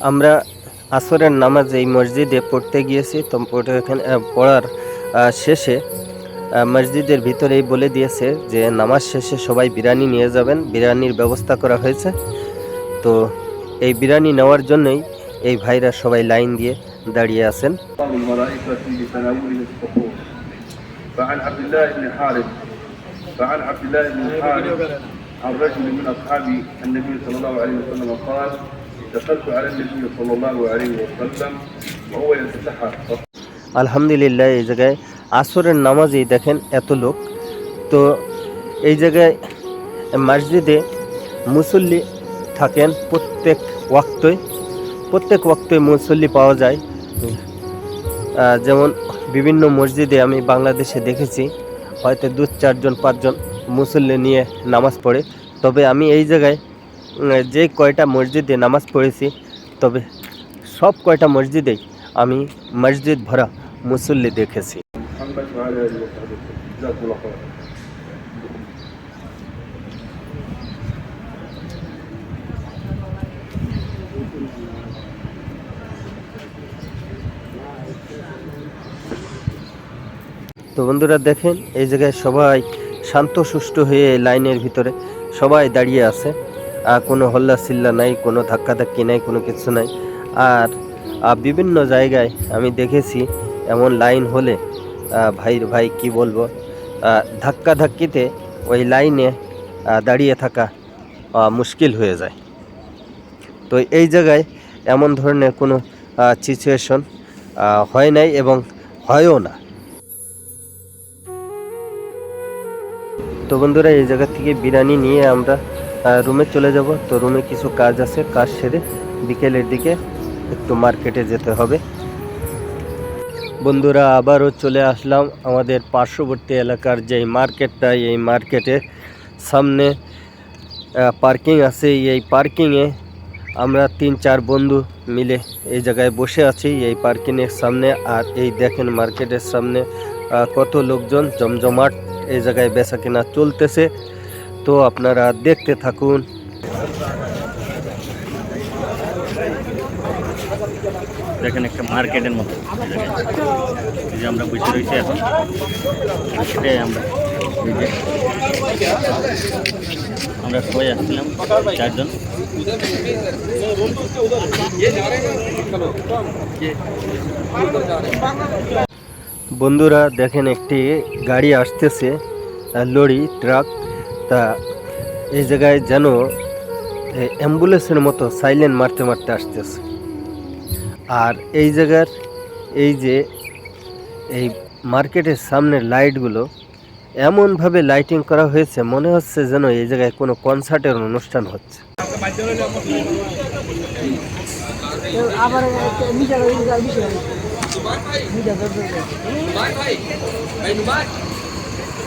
আমরা আসরের নামাজ এই মসজিদে পড়তে গিয়েছি তো পড়ে এখানে আহ, পড়ার আহ, শেষে আহ, মসজিদের ভিতরেই বলে দিয়েছে যে নামাজ শেষে সবাই বিরিয়ানি নিয়ে যাবেন বিরিয়ানির ব্যবস্থা করা হয়েছে তো এই বিরিয়ানি নেওয়ার জন্যই এই ভাইরা সবাই লাইন দিয়ে দাঁড়িয়ে আছেন الملائكة لتناوله السحور فعن عبد الله بن حارث فعن عبد الله بن حارث عن رجل من أصحاب النبي صلى الله عليه وسلم قال دخلت على النبي صلى الله عليه وسلم وهو يتسحر আলহামদুলিল্লাহ এই জায়গায় আসরের নামাজেই দেখেন এত লোক তো এই জায়গায় মসজিদে মুসল্লি থাকেন প্রত্যেক ওয়াক্তই প্রত্যেক ওয়াক্তে মুসল্লি পাওয়া যায় আহ, যেমন বিভিন্ন মসজিদে আমি বাংলাদেশে দেখেছি হয়তো দু চারজন পাঁচজন মুসল্লি নিয়ে নামাজ পড়ে তবে আমি এই জায়গায় উম, যে কয়টা মসজিদে নামাজ পড়েছি, তবে সব কয়টা মসজিদে আমি মসজিদ ভরা মুসল্লি দেখেছি। তো বন্ধুরা দেখেন, এই জায়গায় সবাই শান্ত, সুষ্ঠু হয়ে লাইনের ভিতরে সবাই দাঁড়িয়ে আছে। কোনো হল্লা সিল্লা নাই কোনো ধাক্কাধাক্কি নাই কোনো কিছু নাই। আর বিভিন্ন জায়গায় আমি দেখেছি এমন লাইন হলে আহ, ভাই কি বলব আহ, ধাক্কাধাক্কিতে ওই লাইনে দাঁড়িয়ে থাকা মুশকিল হয়ে যায়। তো এই জায়গায় এমন ধরনের কোনো সিচুয়েশন হয় নাই এবং হয়ও না। তো বন্ধুরা এই জায়গা থেকে বিরিয়ানি নিয়ে আমরা রুমে চলে যাব। তো রুমে কিছু কাজ আছে, কাজ সেরে বিকেলের দিকে একটু মার্কেটে যেতে হবে। বন্ধুরা, আবারও চলে আসলাম আমাদের পার্শ্ববর্তী এলাকার যেই মার্কেটটা এই মার্কেটের সামনে পার্কিং আছে। এই পার্কিংয়ে আমরা তিন, চার বন্ধু মিলে এই জায়গায় বসে আছি, এই পার্কিংয়ের সামনে। আর এই দেখেন মার্কেটের সামনে কত লোকজন জমজমাট এই জায়গায় বেচা কেনা চলতেছে। তো আপনারা দেখতে থাকুন। দেখেন একটা মার্কেটের মতো। যে আমরা বসে রয়েছি এখন। সেটাই আমরা। আমরা সবাই আসছিলাম চারজন। বন্ধুরা দেখেন একটি গাড়ি আসতেছে লরি ট্রাক। তা এই জায়গায় যেন অ্যাম্বুলেন্সের মতো সাইলেন্ট মারতে মারতে আসতেছে। আর এই জায়গার এই যে এই মার্কেটের সামনের লাইটগুলো এমনভাবে লাইটিং করা হয়েছে, মনে হচ্ছে যেন এই জায়গায় কোনো কনসার্টের অনুষ্ঠান হচ্ছে। আবার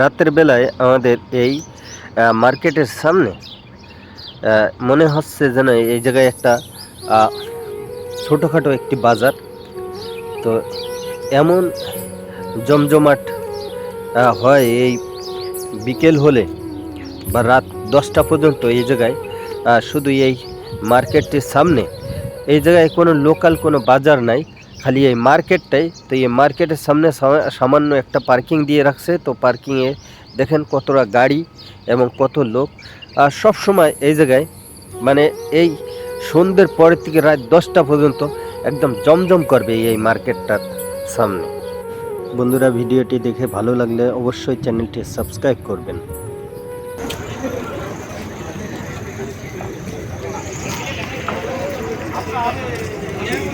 রাতের বেলায় আমাদের এই মার্কেটের সামনে মনে হচ্ছে যেন এই জায়গায় একটা ছোটোখাটো একটি বাজার। তো এমন জমজমাট হয় এই বিকেল হলে বা রাত দশটা পর্যন্ত এই জায়গায় শুধু এই মার্কেটটির সামনে। এই জায়গায় কোনো লোকাল কোনো বাজার নাই। খালি এই মার্কেটটাই। তো এই মার্কেটের সামনে সামান্য একটা পার্কিং দিয়ে রাখছে। তো পার্কিংয়ে দেখেন কতটা গাড়ি এবং কত লোক। আর সব সময় এই জায়গায় মানে এই সন্ধ্যের পরের থেকে রাত দশটা পর্যন্ত একদম জমজম করবে এই মার্কেটটার সামনে। বন্ধুরা, ভিডিওটি দেখে ভালো লাগলে অবশ্যই চ্যানেলটি সাবস্ক্রাইব করবেন। Yeah.